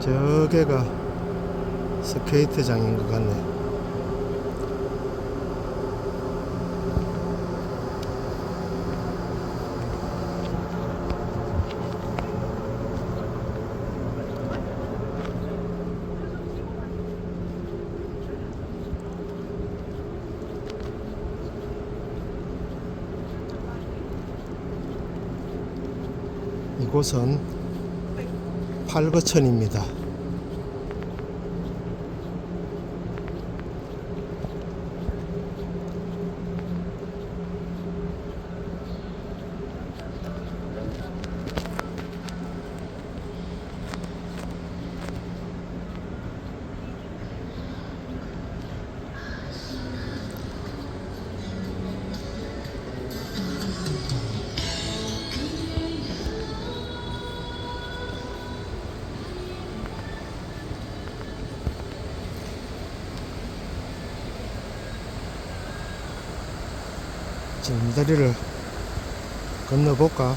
저게가 스케이트장인 것 같네. 이곳은 팔거천입니다. 지금 이 다리를 건너볼까?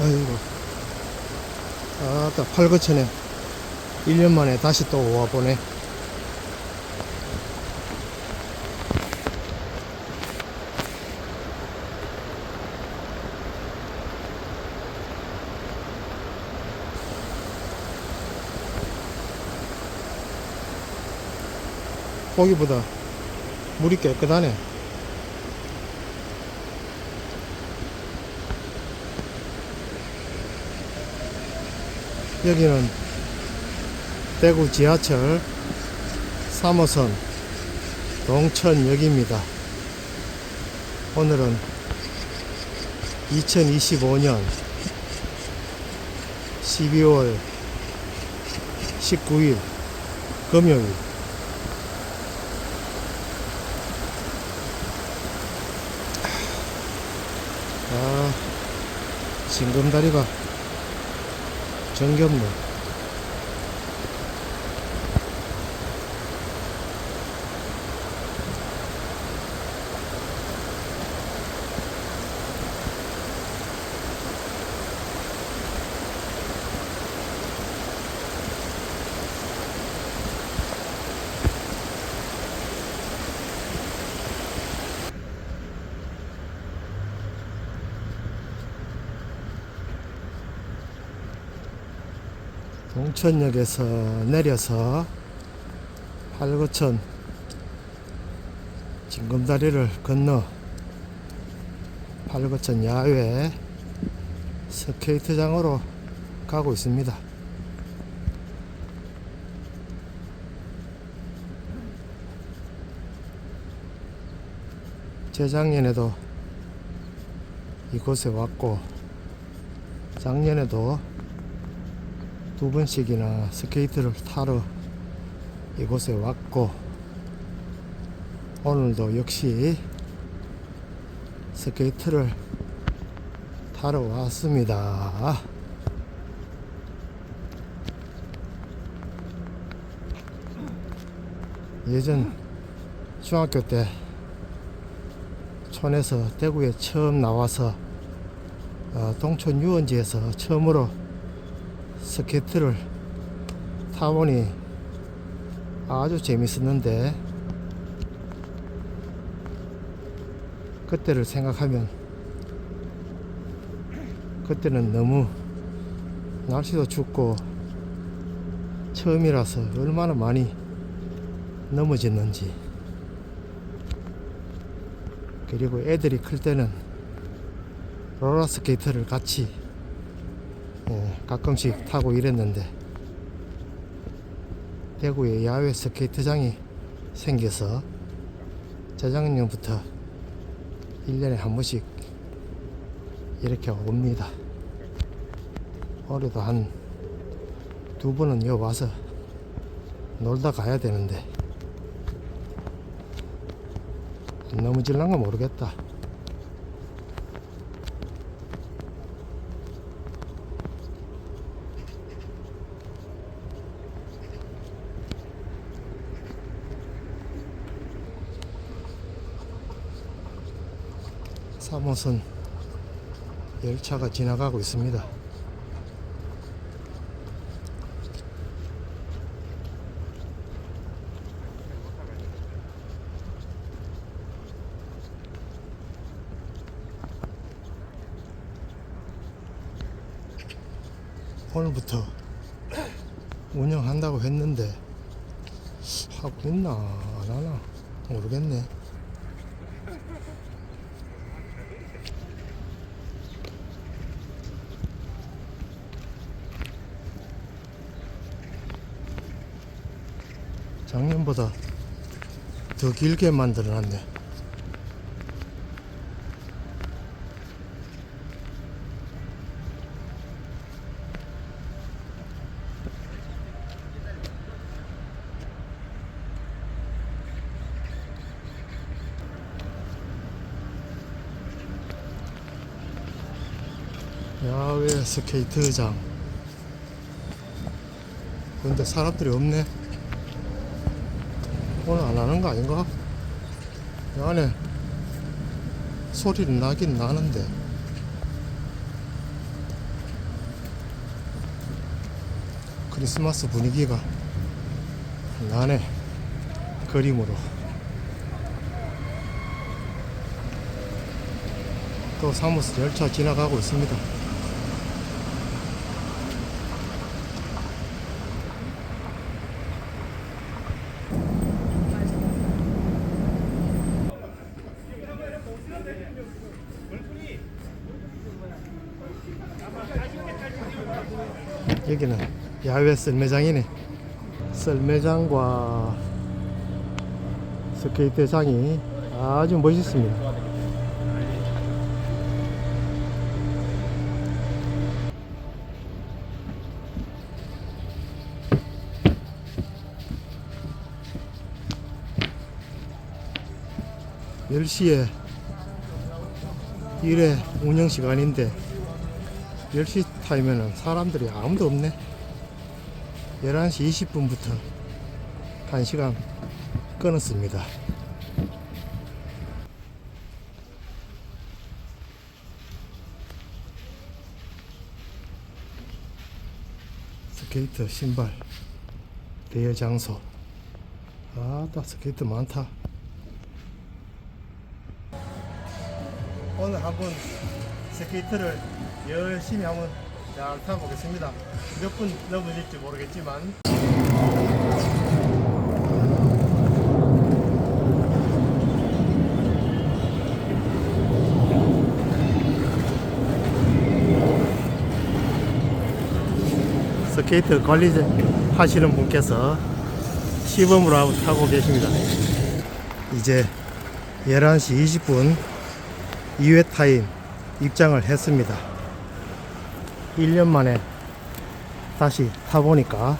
아이고. 아따, 팔거천에 1년 만에 다시 또 와보네. 거기보다 물이 깨끗하네. 여기는 대구 지하철 3호선 동천역입니다. 오늘은 2025년 12월 19일 금요일 아, 징검다리가 정겹네. 동천역에서 내려서 팔거천 징검다리를 건너 팔거천 야외 스케이트장으로 가고 있습니다. 재작년에도 이곳에 왔고 작년에도 두 번씩이나 스케이트를 타러 이곳에 왔고 오늘도 역시 스케이트를 타러 왔습니다. 예전 중학교 때 촌에서 대구에 처음 나와서 어, 동촌 유원지에서 처음으로 스케이트를 타보니 아주 재밌었는데 그때를 생각하면 그때는 너무 날씨도 춥고 처음이라서 얼마나 많이 넘어졌는지. 그리고 애들이 클 때는 롤러스케이트를 같이 예, 가끔씩 타고 이랬는데 대구에 야외 스케이트장이 생겨서 재작년부터 1년에 한 번씩 이렇게 옵니다. 올해도 한 두 번은 여기 와서 놀다 가야 되는데 너무 질란가 모르겠다. 3호선 열차가 지나가고 있습니다. 오늘부터 운영한다고 했는데 하고 있나 안 하나 모르겠네. 작년보다 더 길게 만들어 놨네. 야외 스케이트장. 근데 사람들이 없네. 오늘 안 하는 거 아닌가? 이 안에 소리는 나긴 나는데. 크리스마스 분위기가 나네 그림으로. 또 사무소 열차 지나가고 있습니다 여기는 야외 썰매장이네. 썰매장과 스케이트장이 아주 멋있습니다. 열시에 1회 운영 시간인데 10시 타이면은 사람들이 아무도 없네. 11시 20분부터 1시간 끊었습니다. 스케이트 신발 대여 장소 아따 스케이트 많다 오늘 한번 스케이트를 열심히 한번 잘 타보겠습니다. 몇 분 넘어질지 모르겠지만 스케이트 관리 하시는 분께서 시범으로 하고 타고 계십니다. 이제 11시 20분 2회 타임 입장을 했습니다. 1년 만에 다시 타보니까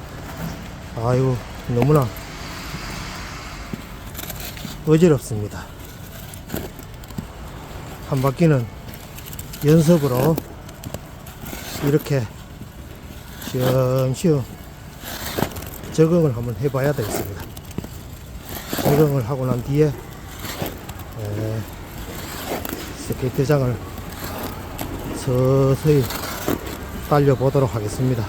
아유 너무나 어지럽습니다. 한 바퀴는 연습으로 이렇게 쉬엄쉬엄 적응을 한번 해봐야 되겠습니다. 적응을 하고 난 뒤에 에, 스케이트장을 서서히 달려보도록 하겠습니다.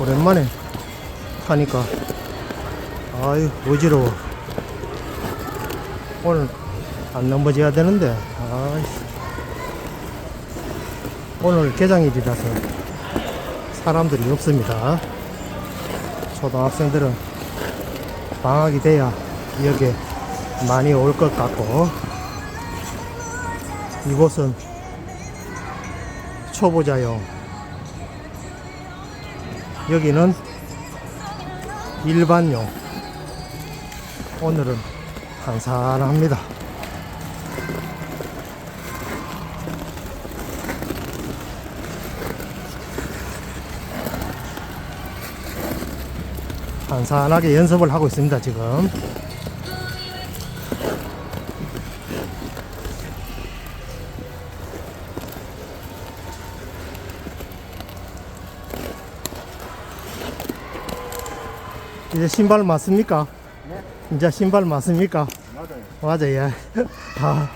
오랜만에 타니까 아유 어지러워. 오늘 안 넘어져야 되는데 아이씨. 오늘 개장일이라서 사람들이 없습니다. 초등학생들은 방학이 돼야 여기에 많이 올 것 같고 이곳은 초보자용. 여기는 일반용. 오늘은 한산합니다. 한산하게 연습을 하고 있습니다 지금 이제 신발 맞습니까? 네. 이제 신발 맞습니까? 맞아요. 맞아, 예. 아,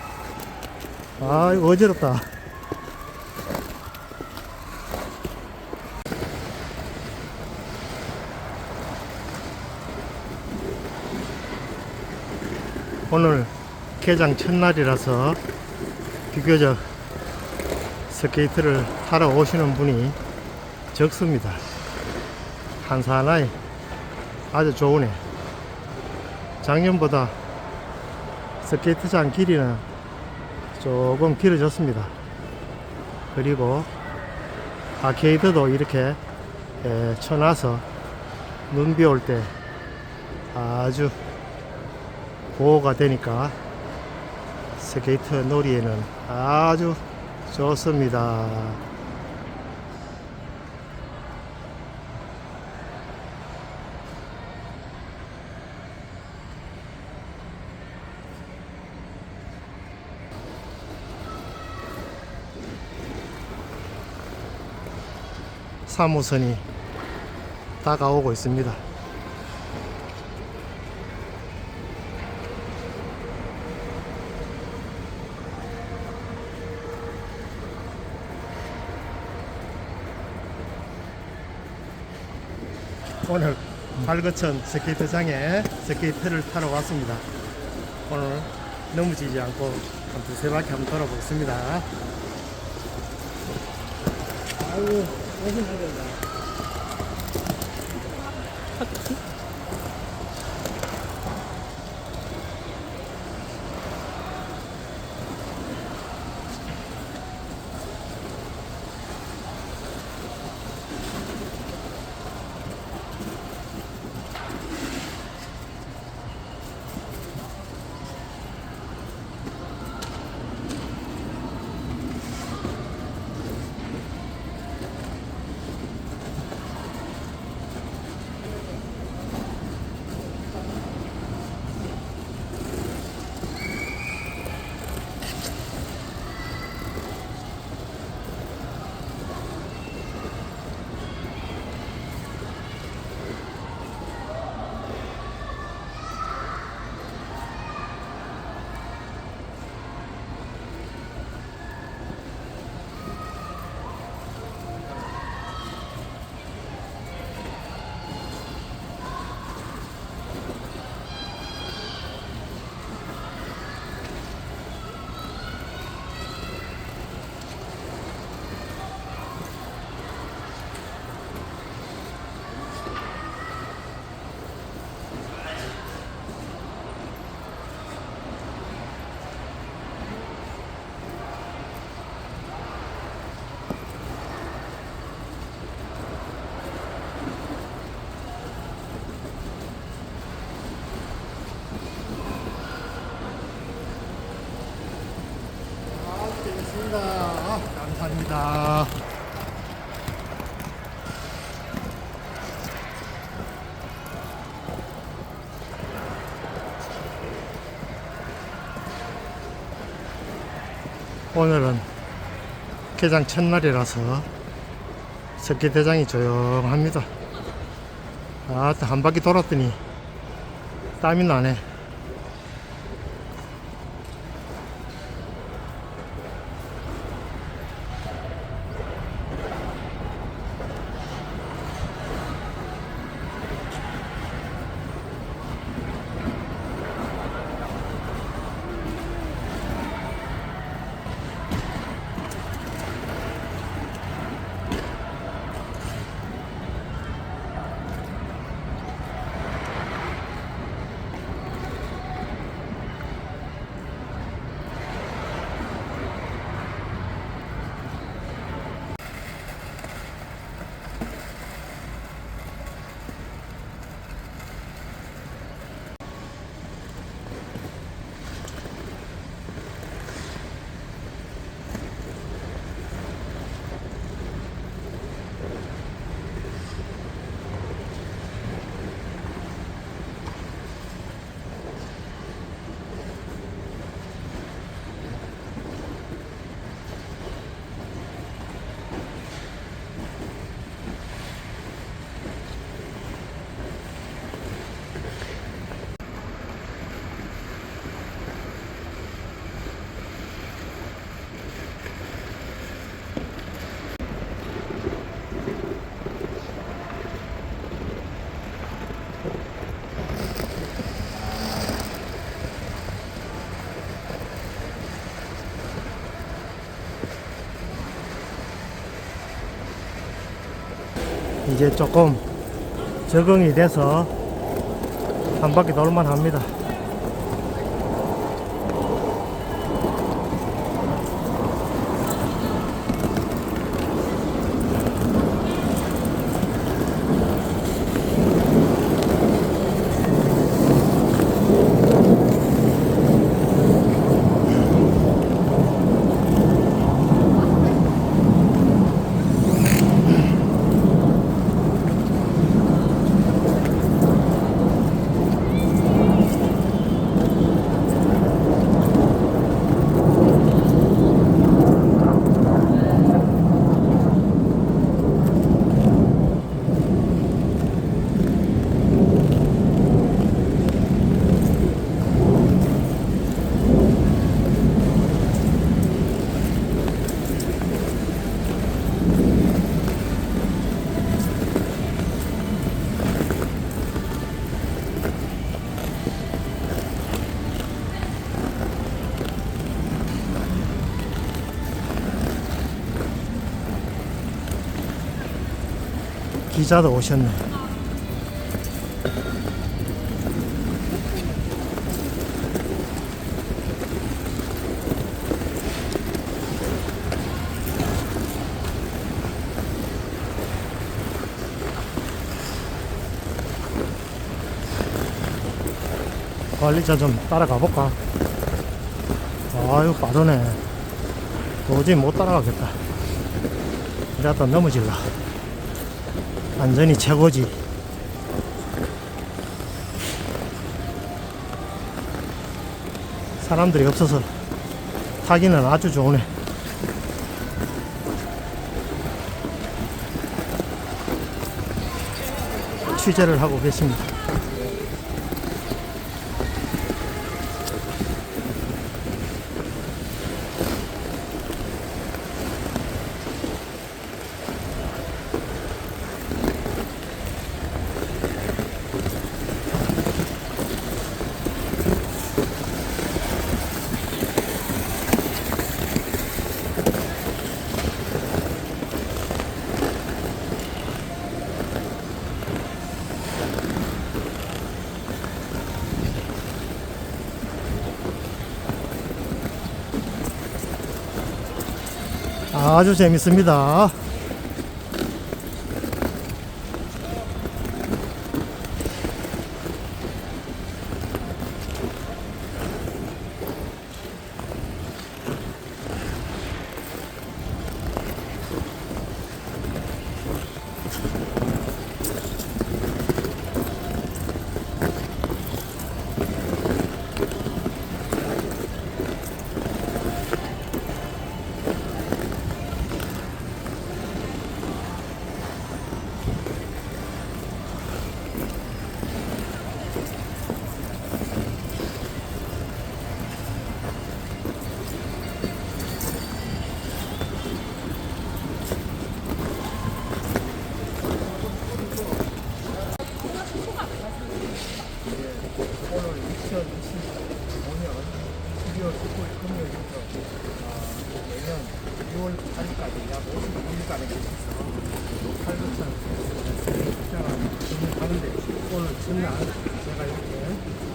아, 어지럽다. 오늘 개장 첫날이라서 비교적 스케이트를 타러 오시는 분이 적습니다. 한산하에 아주 좋으네. 작년보다 스케이트장 길이는 조금 길어졌습니다. 그리고 아케이드도 이렇게 에, 쳐놔서 눈 비 올 때 아주 보호가 되니까 스케이트 놀이에는 아주 좋습니다. 사무선이 다가오고 있습니다. 오늘 발거천 스케이트장에 스케이트를 타러 왔습니다. 오늘 넘어지지 않고 한 두세 바퀴 한번 돌아보겠습니다. 아유, 해야 된다. 아, 재밌습니다. 아, 감사합니다. 오늘은 개장 첫날이라서 석기대장이 조용합니다. 아, 한 바퀴 돌았더니 땀이 나네. 이제 조금 적응이 돼서 한 바퀴 돌만 합니다. 기자도 오셨네. 관리자 좀 따라가 볼까? 아유 빠르네. 도저히 못 따라가겠다. 이러다 넘어질라. 안전이 최고지. 사람들이 없어서 타기는 아주 좋으네. 취재를 하고 계십니다. 아주 재밌습니다. 오늘 2025년 12월 19일 금요일부터 내년 6월 8일까지 약 56일간에 걸쳐서 800천 입장을 진행하는데 오늘 첫날 제가 이렇게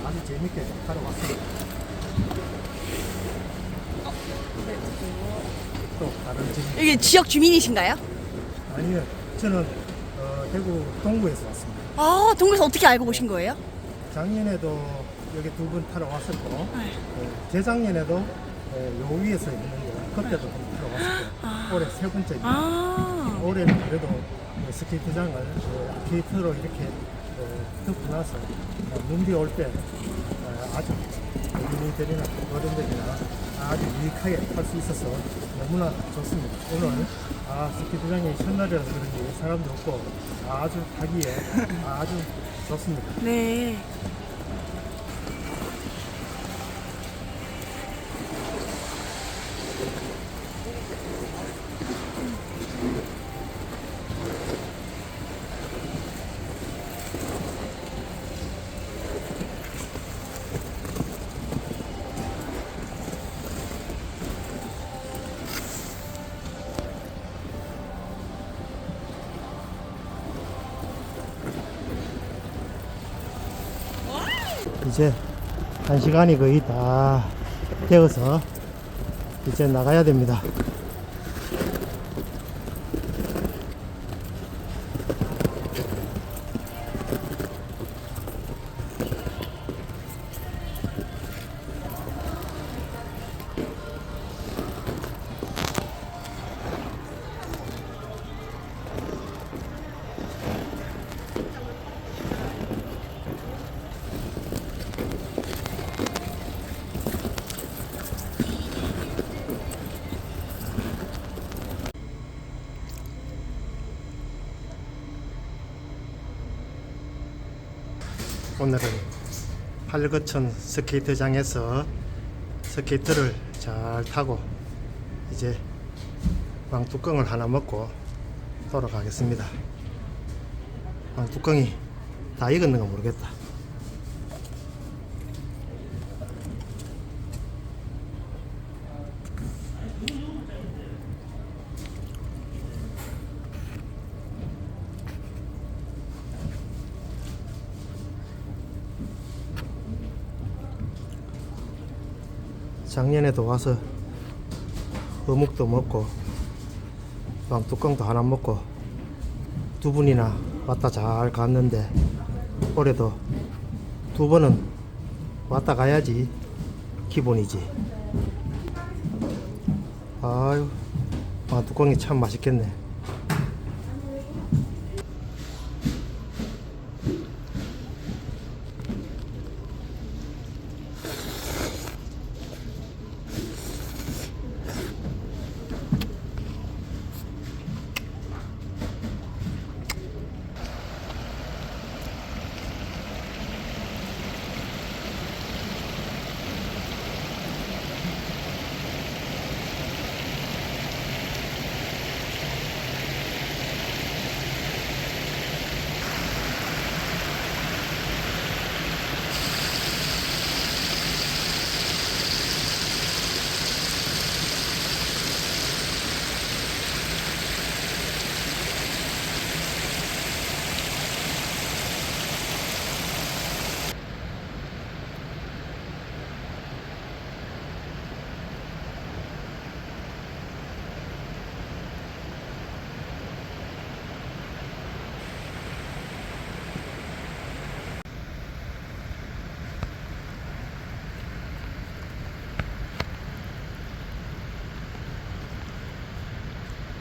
아주 재밌게 하러 왔습니다. 또 다른 집 여기 지역 주민이신가요? 아니요 저는 어, 대구 동구에서 왔습니다. 아, 동굴에서 어떻게 알고 오신 거예요? 작년에도 여기 두 분 타러 왔었고 네. 어, 재작년에도 어, 요 위에서 있는 거 그때도 한번 타러 왔었고 올해 세 번째입니다. 아, 올해는 그래도 어, 스케이트장을 어, 아케이트로 이렇게 어, 덮고 나서 어, 눈비 올때 어, 아주 어린이들이나 어른들이나 아주 유익하게 탈수 있어서 너무나 좋습니다. 오늘 아, 스케이트장이 첫날이라서 그런지 사람도 없고 아주 타기에 아주 좋습니다. 네. 이제 한 시간이 거의 다 되어서 이제 나가야 됩니다. 오늘은 팔거천 스케이트장에서 스케이트를 잘 타고 이제 왕뚜껑을 하나 먹고 돌아가겠습니다. 왕뚜껑이 다 익었는가 모르겠다. 작년에도 와서 어묵도 먹고 왕뚜껑도 하나 먹고 두 분이나 왔다 잘 갔는데 올해도 두 번은 왔다 가야지 기본이지. 아유 왕뚜껑이 참 맛있겠네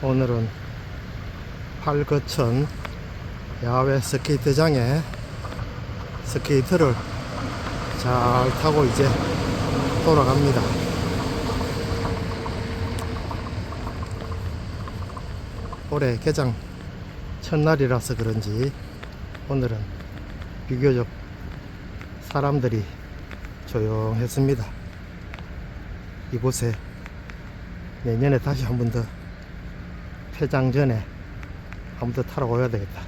오늘은 팔거천 야외 스케이트장에 스케이트를 잘 타고 이제 돌아갑니다. 올해 개장 첫날이라서 그런지 오늘은 비교적 사람들이 조용했습니다. 이곳에 내년에 다시 한 번 더 폐장 전에 더 타러 와야 되겠다.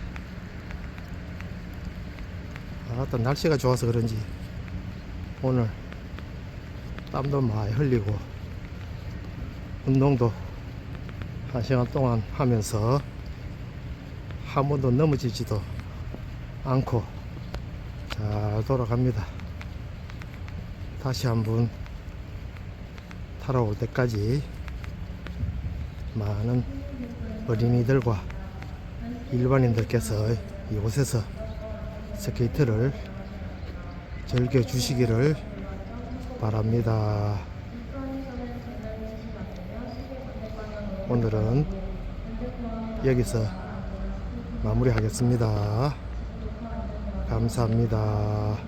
아, 또 날씨가 좋아서 그런지 오늘 땀도 많이 흘리고 운동도 한 시간 동안 하면서 한 번도 넘어지지도 않고 잘 돌아갑니다. 다시 한번 타러 올 때까지 많은 어린이들과 일반인들께서 이곳에서 스케이트를 즐겨 주시기를 바랍니다. 오늘은 여기서 마무리하겠습니다. 감사합니다.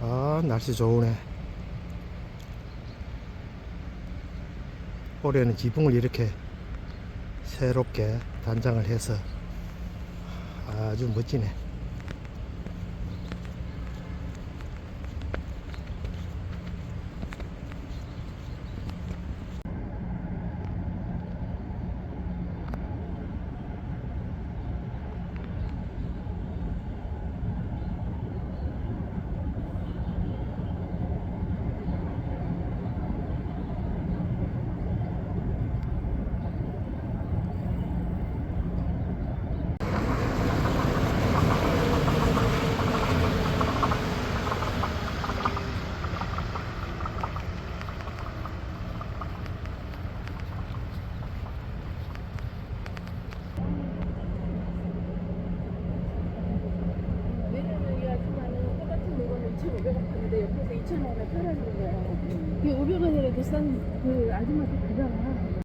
아, 날씨 좋으네. 올해는 지붕을 이렇게 새롭게 단장을 해서 아주 멋지네. 500원이라도 싼그 아줌마한테 가잖아.